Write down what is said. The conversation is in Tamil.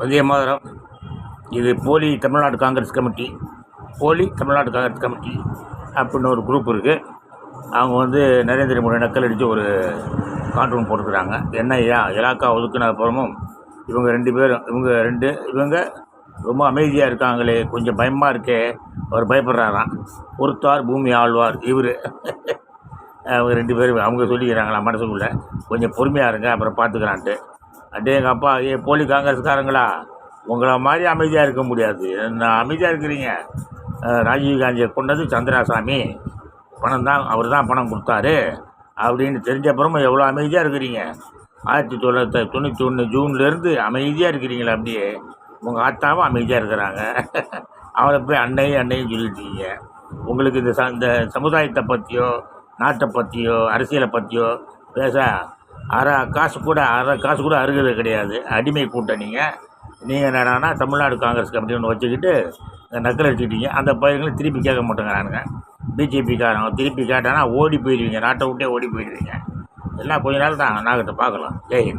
வந்தே மாதரம். இது போலி தமிழ்நாடு காங்கிரஸ் கமிட்டி. போலி தமிழ்நாடு காங்கிரஸ் கமிட்டி அப்படின்னு ஒரு குரூப் இருக்குது அவங்க வந்து நரேந்திர மோடி நக்கல் அடித்து ஒரு கான்ட்ரூன் போட்டுக்கிறாங்க என்ன ஐயா இலாக்கா ஒதுக்குன அப்புறமும் இவங்க ரெண்டு பேரும் இவங்க ரெண்டு இவங்க ரொம்ப அமைதியாக இருக்காங்களே கொஞ்சம் பயமாக இருக்கே அவர் பயப்படுறாராம். ஒருத்தார் பூமி ஆழ்வார் இவர். அவங்க ரெண்டு பேரும் அவங்க சொல்லிக்கிறாங்களா மனசுக்குள்ளே. கொஞ்சம் பொறுமையாக இருங்க அப்புறம் பார்த்துக்கலான்ட்டு. அட்டே எங்கள் அப்பா ஏ போலி காங்கிரஸ்காரங்களா? உங்களை மாதிரி அமைதியாக இருக்க முடியாது. என்ன அமைதியாக இருக்கிறீங்க? ராஜீவ்காந்தியை ராஜீவ் காந்தியை கொண்டது சந்திராசாமி. பணம் தான் அவர் தான் பணம் கொடுத்தாரு. அப்படின்னு தெரிஞ்ச அப்புறமா எவ்வளோ அமைதியாக இருக்கிறீங்க? ஆயிரத்தி தொள்ளாயிரத்தி தொண்ணூற்றி ஒன்று ஜூன்லேருந்து அமைதியாக இருக்கிறீங்களா அப்படியே. உங்கள் ஆத்தாவும் அமைதியாக இருக்கிறாங்க. அவளை போய் அன்னை அன்னையும் சொல்லிட்டீங்க. உங்களுக்கு இந்த ச இந்த சமுதாயத்தை பற்றியோ நாட்டை பற்றியோ அரசியலை பற்றியோ பேச அரை காசு கூட அரை காசு கூட அருகிறது கிடையாது. அடிமை கூட்டணிங்க நீங்கள் என்னடானா என்னடான்னா தமிழ்நாடு காங்கிரஸ் கமிட்டி ஒன்று வச்சுக்கிட்டு நக்கல் அடிச்சுக்கிட்டீங்க. அந்த பயிர்களை திருப்பி கேட்க மாட்டேங்கிறானுங்க. பிஜேபிக்காரங்க திருப்பி கேட்டானா ஓடி போயிடுவீங்க. நாட்டை விட்டே ஓடி போயிடுவீங்க. எல்லாம் கொஞ்ச நாள் தான். நாகத்தை பார்க்கலாம். ஜெய்